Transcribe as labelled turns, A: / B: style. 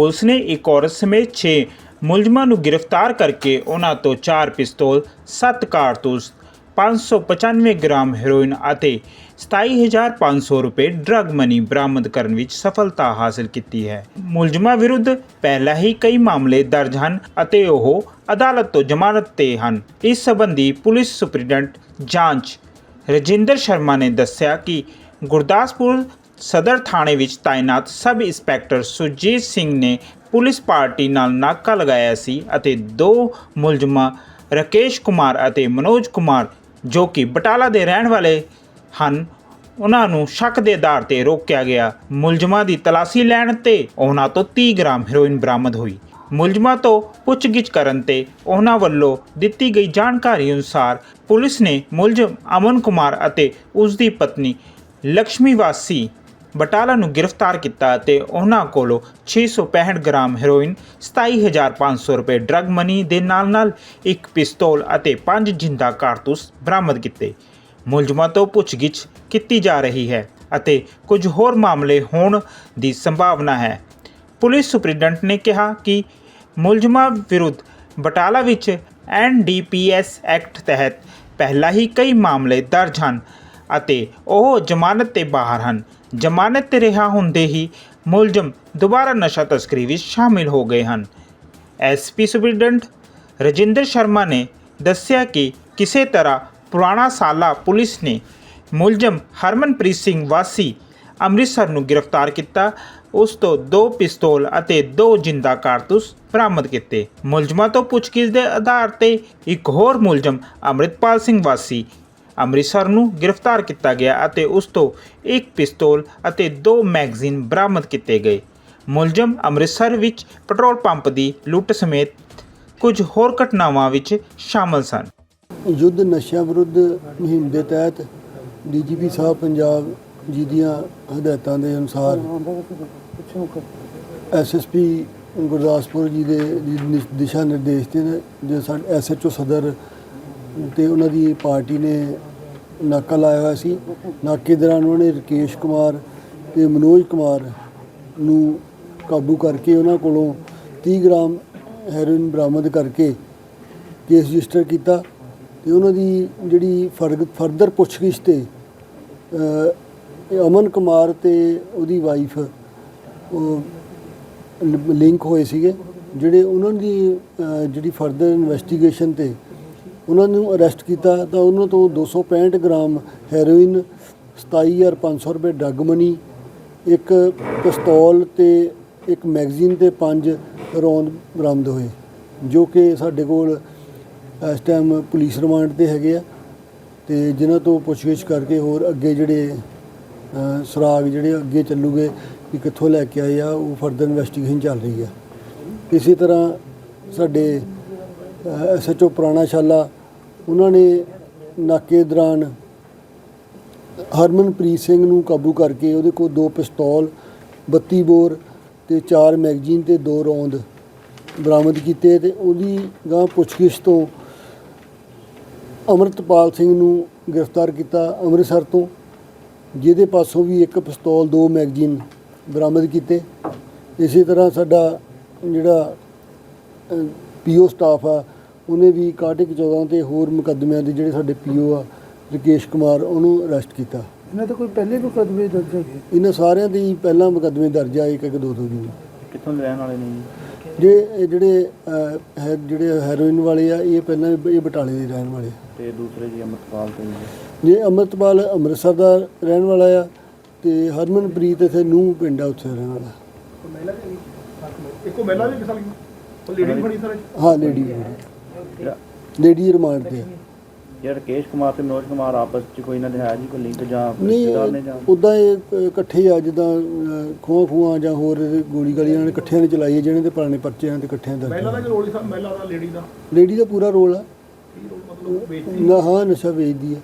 A: Police ਨੇ ਇੱਕ ਔਰਤ ਸਮੇਤ 6 ਮੁਲਜ਼ਮਾਂ ਨੂੰ ਗ੍ਰਿਫਤਾਰ ਕਰਕੇ ਉਹਨਾਂ ਤੋਂ 4 ਪਿਸਤੌਲ 7 ਕਾਰਤੂਸ 595 ਗ੍ਰਾਮ ਹੈਰੋਇਨ ਅਤੇ 27500 ਰੁਪਏ ਡਰੱਗ ਮਨੀ ਬਰਾਮਦ ਕਰਨ ਵਿੱਚ ਸਫਲਤਾ ਹਾਸਲ ਕੀਤੀ ਹੈ। ਮੁਲਜ਼ਮਾਂ ਵਿਰੁੱਧ ਪਹਿਲਾਂ ਹੀ ਕਈ ਮਾਮਲੇ ਦਰਜ ਹਨ ਅਤੇ ਉਹ ਅਦਾਲਤ ਤੋਂ ਜ਼ਮਾਨਤ ਤੇ ਹਨ। ਇਸ ਸੰਬੰਧੀ ਪੁਲਿਸ ਸੁਪਰਡੈਂਟ ਜਾਂਚ ਰਜਿੰਦਰ ਸ਼ਰਮਾ ਨੇ ਦੱਸਿਆ ਕਿ ਗੁਰਦਾਸਪੁਰ ਸਦਰ ਥਾਣੇ ਵਿੱਚ ਤਾਇਨਾਤ ਸਬ ਇੰਸਪੈਕਟਰ ਸੁਜੀਤ ਸਿੰਘ ਨੇ ਪੁਲਿਸ ਪਾਰਟੀ ਨਾਲ ਨਾਕਾ ਲਗਾਇਆ ਸੀ ਅਤੇ ਦੋ ਮੁਲਜ਼ਮਾਂ, ਰਕੇਸ਼ ਕੁਮਾਰ ਅਤੇ ਮਨੋਜ ਕੁਮਾਰ, ਜੋ ਕਿ ਬਟਾਲਾ ਦੇ ਰਹਿਣ ਵਾਲੇ ਹਨ, ਉਹਨਾਂ ਨੂੰ ਸ਼ੱਕ ਦੇ ਆਧਾਰ ਤੇ ਰੋਕਿਆ ਗਿਆ। ਮੁਲਜ਼ਮਾਂ ਦੀ ਤਲਾਸ਼ੀ ਲੈਣ ਤੇ ਉਹਨਾਂ ਤੋਂ 30 ਗ੍ਰਾਮ ਹੈਰੋਇਨ ਬਰਾਮਦ ਹੋਈ। ਮੁਲਜ਼ਮਾਂ ਤੋਂ ਪੁੱਛਗਿੱਛ ਕਰਨ ਤੇ ਉਹਨਾਂ ਵੱਲੋਂ ਦਿੱਤੀ ਗਈ ਜਾਣਕਾਰੀ ਅਨੁਸਾਰ ਪੁਲਿਸ ਨੇ ਮੁਲਜ਼ਮ ਅਮਨ ਕੁਮਾਰ ਅਤੇ ਉਸ ਦੀ ਪਤਨੀ ਲక్ష్ਮੀ ਵਾਸੀ ਬਟਾਲਾ ਨੂੰ ਗ੍ਰਿਫਤਾਰ ਕੀਤਾ ਅਤੇ ਉਹਨਾਂ ਕੋਲੋਂ 665 ਗ੍ਰਾਮ ਹੈਰੋਇਨ 27500 ਰੁਪਏ ਡਰੱਗ ਮਨੀ ਦੇ ਨਾਲ-ਨਾਲ ਇੱਕ ਪਿਸਤੌਲ ਅਤੇ ਪੰਜ ਜਿੰਦਾ ਕਾਰਤੂਸ ਬਰਾਮਦ ਕੀਤੇ। ਮੁਲਜ਼ਮਾਂ ਤੋਂ ਪੁੱਛਗਿੱਛ ਕੀਤੀ ਜਾ ਰਹੀ ਹੈ ਅਤੇ ਕੁਝ ਹੋਰ ਮਾਮਲੇ ਹੋਣ ਦੀ ਸੰਭਾਵਨਾ ਹੈ। ਪੁਲਿਸ ਸੁਪਰਡੈਂਟ ਨੇ ਕਿਹਾ ਕਿ ਮੁਲਜ਼ਮਾਂ ਵਿਰੁੱਧ ਬਟਾਲਾ ਵਿੱਚ ਐਨਡੀਪੀਐਸ ਐਕਟ ਤਹਿਤ ਪਹਿਲਾਂ ਹੀ ਕਈ ਮਾਮਲੇ ਦਰਜ ਹਨ ਅਤੇ ਉਹ ਜ਼ਮਾਨਤ ਤੇ ਬਾਹਰ ਹਨ। ਜ਼ਮਾਨਤ ਤੇ ਰਿਹਾ ਹੁੰਦੇ ਹੀ ਮੁਲਜ਼ਮ ਦੁਬਾਰਾ ਨਸ਼ਾ ਤਸਕਰੀ ਵਿੱਚ ਸ਼ਾਮਿਲ ਹੋ ਗਏ ਹਨ। ਐਸਪੀ ਸੁਪਰਡੈਂਟ ਰਜਿੰਦਰ ਸ਼ਰਮਾ ਨੇ ਦੱਸਿਆ ਕਿ ਕਿਸੇ ਤਰ੍ਹਾਂ ਪੁਰਾਣਾ ਸਾਲਾ ਪੁਲਿਸ ਨੇ ਮੁਲਜ਼ਮ ਹਰਮਨਪ੍ਰੀਤ ਸਿੰਘ ਵਾਸੀ ਅੰਮ੍ਰਿਤਸਰ ਨੂੰ ਗ੍ਰਿਫਤਾਰ ਕੀਤਾ। ਉਸ ਤੋਂ ਦੋ ਪਿਸਤੌਲ ਅਤੇ ਦੋ ਜਿੰਦਾ ਕਾਰਤੂਸ ਬਰਾਮਦ ਕੀਤੇ। ਮੁਲਜ਼ਮਾਂ ਤੋਂ ਪੁੱਛਗਿੱਛ ਦੇ ਆਧਾਰ ਤੇ ਇੱਕ ਹੋਰ ਮੁਲਜ਼ਮ ਅੰਮ੍ਰਿਤਪਾਲ ਸਿੰਘ ਵਾਸੀ ਅੰਮ੍ਰਿਤਸਰ ਨੂੰ ਗ੍ਰਿਫਤਾਰ ਕੀਤਾ ਗਿਆ ਅਤੇ ਉਸ ਤੋਂ ਇੱਕ ਪਿਸਤੌਲ ਅਤੇ ਦੋ ਮੈਗਜ਼ੀਨ ਬਰਾਮਦ ਕੀਤੇ ਗਏ। ਮੁਲਜ਼ਮ ਅੰਮ੍ਰਿਤਸਰ ਵਿੱਚ ਪੈਟਰੋਲ ਪੰਪ ਦੀ ਲੁੱਟ ਸਮੇਤ ਕੁਝ ਹੋਰ ਘਟਨਾਵਾਂ ਵਿੱਚ ਸ਼ਾਮਲ ਸਨ।
B: ਯੁੱਧ ਨਸ਼ਿਆਂ ਵਿਰੁੱਧ ਮੁਹਿੰਮ ਦੇ ਤਹਿਤ ਡੀਜੀਪੀ ਸਾਹਿਬ ਪੰਜਾਬ ਜੀ ਦੀਆਂ ਹਦਾਇਤਾਂ ਦੇ ਅਨੁਸਾਰ ਐਸਐਸਪੀ ਗੁਰਦਾਸਪੁਰ ਜੀ ਦੇ ਦਿਸ਼ਾ ਨਿਰਦੇਸ਼ ਦੇ ਨੇ, ਜੋ ਸਾਡੇ ਐਸਐਚਓ ਸਦਰ ਤੇ ਉਹਨਾਂ ਦੀ ਪਾਰਟੀ ਨੇ ਨਾਕਾ ਲਾਇਆ ਹੋਇਆ ਸੀ। ਨਾਕੇ ਦੌਰਾਨ ਉਹਨਾਂ ਨੇ ਰਕੇਸ਼ ਕੁਮਾਰ ਤੇ ਮਨੋਜ ਕੁਮਾਰ ਨੂੰ ਕਾਬੂ ਕਰਕੇ ਉਹਨਾਂ ਕੋਲੋਂ 30 ਗ੍ਰਾਮ ਹੈਰੋਇਨ ਬਰਾਮਦ ਕਰਕੇ ਕੇਸ ਰਜਿਸਟਰ ਕੀਤਾ ਤੇ ਉਹਨਾਂ ਦੀ ਜਿਹੜੀ ਫਰਗ- ਫਰਦਰ ਪੁੱਛਗਿੱਛ ਤੇ ਅਮਨ ਕੁਮਾਰ ਤੇ ਉਹਦੀ ਵਾਈਫ ਲਿੰਕ ਹੋਏ ਸੀਗੇ, ਜਿਹੜੇ ਉਹਨਾਂ ਦੀ ਜਿਹੜੀ ਫਰਦਰ ਇਨਵੈਸਟੀਗੇਸ਼ਨ ਤੇ ਉਹਨਾਂ ਨੂੰ ਅਰੈਸਟ ਕੀਤਾ ਤਾਂ ਉਹਨਾਂ ਤੋਂ 265 ਗ੍ਰਾਮ ਹੈਰੋਇਨ 27500 ਰੁਪਏ ਡਰੱਗ ਮਨੀ ਇੱਕ ਪਿਸਤੌਲ ਤੇ ਇੱਕ ਮੈਗਜ਼ੀਨ ਤੇ ਪੰਜ ਰੌਂਦ ਬਰਾਮਦ ਹੋਏ ਜੋ ਕਿ ਸਾਡੇ ਕੋਲ ਇਸ ਟਾਈਮ ਪੁਲਿਸ ਰਿਮਾਂਡ ਤੇ ਹੈਗੇ ਆ ਤੇ ਜਿਨ੍ਹਾਂ ਤੋਂ ਪੁੱਛਗਿੱਛ ਕਰਕੇ ਹੋਰ ਅੱਗੇ ਜਿਹੜੇ ਅ, ਸੁਰਾਗ ਜਿਹੜੇ ਅੱਗੇ ਚੱਲੂਗੇ ਕਿ ਕਿੱਥੋਂ ਲੈ ਕੇ ਆਏ ਆ ਉਹ ਫਰਦਰ ਇਨਵੈਸਟੀਗੇਸ਼ਨ ਚੱਲ ਰਹੀ ਆ। ਇਸੇ ਤਰ੍ਹਾਂ ਸਾਡੇ ਐਸਐਚਓ ਪੁਰਾਣਾ ਸ਼ਾਲਾ ਉਹਨਾਂ ਨੇ ਨਾਕੇ ਦੌਰਾਨ ਹਰਮਨਪ੍ਰੀਤ ਸਿੰਘ ਨੂੰ ਕਾਬੂ ਕਰਕੇ ਉਹਦੇ ਕੋਲ ਦੋ ਪਿਸਤੌਲ 32 ਬੋਰ ਤੇ ਚਾਰ ਮੈਗਜ਼ੀਨ ਤੇ ਦੋ ਰੌਂਦ ਬਰਾਮਦ ਕੀਤੇ ਤੇ ਉਹਦੀ ਗਾਂ ਪੁੱਛਗਿੱਛ ਤੋਂ ਅਮਰਤਪਾਲ ਸਿੰਘ ਨੂੰ ਗ੍ਰਿਫਤਾਰ ਕੀਤਾ ਅੰਮ੍ਰਿਤਸਰ ਤੋਂ, ਜਿਹਦੇ ਪਾਸੋਂ ਵੀ ਇੱਕ ਪਿਸਤੌਲ, ਦੋ ਮੈਗਜ਼ੀਨ ਬਰਾਮਦ ਕੀਤੇ। ਇਸੇ ਤਰ੍ਹਾਂ ਸਾਡਾ ਜਿਹੜਾ ਪੀਓ ਸਟਾਫ ਆ ਉਹਨੇ ਵੀ ਕਾਟਿਕ 14 ਤੇ ਹੋਰ ਮੁਕੱਦਮਿਆਂ ਦੇ ਜਿਹੜੇ ਸਾਡੇ ਪੀਓ ਆ ਰਕੇਸ਼ ਕੁਮਾਰ ਉਹਨੂੰ ਅਰੈਸਟ ਕੀਤਾ।
C: ਇਹਨਾਂ ਤੇ ਕੋਈ ਪਹਿਲੇ ਮੁਕੱਦਮੇ ਦਰਜ ਹੈਗੇ?
B: ਇਹਨਾਂ ਸਾਰਿਆਂ ਦੇ ਹੀ ਪਹਿਲਾਂ ਮੁਕੱਦਮੇ ਦਰਜ ਆ ਇੱਕ ਇੱਕ ਦੋ। ਦੋ ਜੀ
D: ਕਿੱਥੋਂ ਦੇ ਰਹਿਣ ਵਾਲੇ ਨੇ ਜੀ?
B: ਜੇ ਇਹ ਜਿਹੜੇ ਅਹ, ਹੈ ਜਿਹੜੇ ਹੈਰੋਇਨ ਵਾਲੇ ਆ ਇਹ ਪਹਿਲਾਂ ਇਹ ਬਟਾਲੇ ਦੇ ਰਹਿਣ ਵਾਲੇ ਆ।
D: ਤੇ ਦੂਸਰੇ ਜੀ ਅਮਰਪਾਲ ਤੇ ਜੀ।
B: ਜੇ ਅੰਮ੍ਰਿਤਪਾਲ ਅੰਮ੍ਰਿਤਸਰ ਦਾ ਰਹਿਣ ਵਾਲਾ ਆ ਤੇ ਹਰਮਨਪ੍ਰੀਤ ਇੱਥੇ ਨੂੰਹ ਪਿੰਡ ਆ ਉੱਥੇ ਰਹਿਣ ਵਾਲਾ।
E: ਇੱਕੋ ਮਹਿਲਾ ਵੀ ਕਿਸਾ ਲਈ ਉਹ ਲੇਡੀ ਬਣੀ ਸਾਰੇ
B: ਹਾਂ ਲੇਡੀ ਲੇਡੀ ਰਿਮਾਂਡ ਤੇ। ਆ
D: ਜਿਹੜਾ ਰਕੇਸ਼ ਕੁਮਾਰ ਤੇ ਮਨੋਜ ਕੁਮਾਰ ਆਪਸ ਚ ਕੋਈ ਇਹਨਾਂ ਦੇ ਹੈ ਜੀ ਕੋਈ ਲਿੰਕ ਜਾਂ ਰਿਸ਼ਤੇਦਾਰ ਨੇ ਜਾਂ?
B: ਉਦਾਂ ਇਹ ਅ, ਇਕੱਠੇ ਆ ਜਿੱਦਾਂ ਖੂਹਾਂ ਖੂਹਾਂ ਜਾਂ ਹੋਰ ਗੋਲੀ ਗਾਲੀ ਇਹਨਾਂ ਨੇ ਇਕੱਠਿਆਂ ਨੇ ਚਲਾਈ ਹੈ ਜਿਹਨਾਂ ਦੇ ਪੁਰਾਣੇ ਪਰਚੇ ਹਨ ਤੇ ਇਕੱਠਿਆਂ
E: ਮਹਿਲਾ ਦਾ
B: ਦਾ
E: ਜੋ ਰੋਲ ਸੀ ਮਹਿਲਾ ਦਾ ਲੇਡੀ ਦਾ।
B: ਲੇਡੀ ਦਾ ਪੂਰਾ ਰੋਲ ਆ।
E: ਕੀ ਰੋਲ ਮਤਲਬ? ਵੇਚਦੀ
B: ਨਾ ਹਾਂ ਨਸ਼ਾ ਵੇਚਦੀ ਹੈ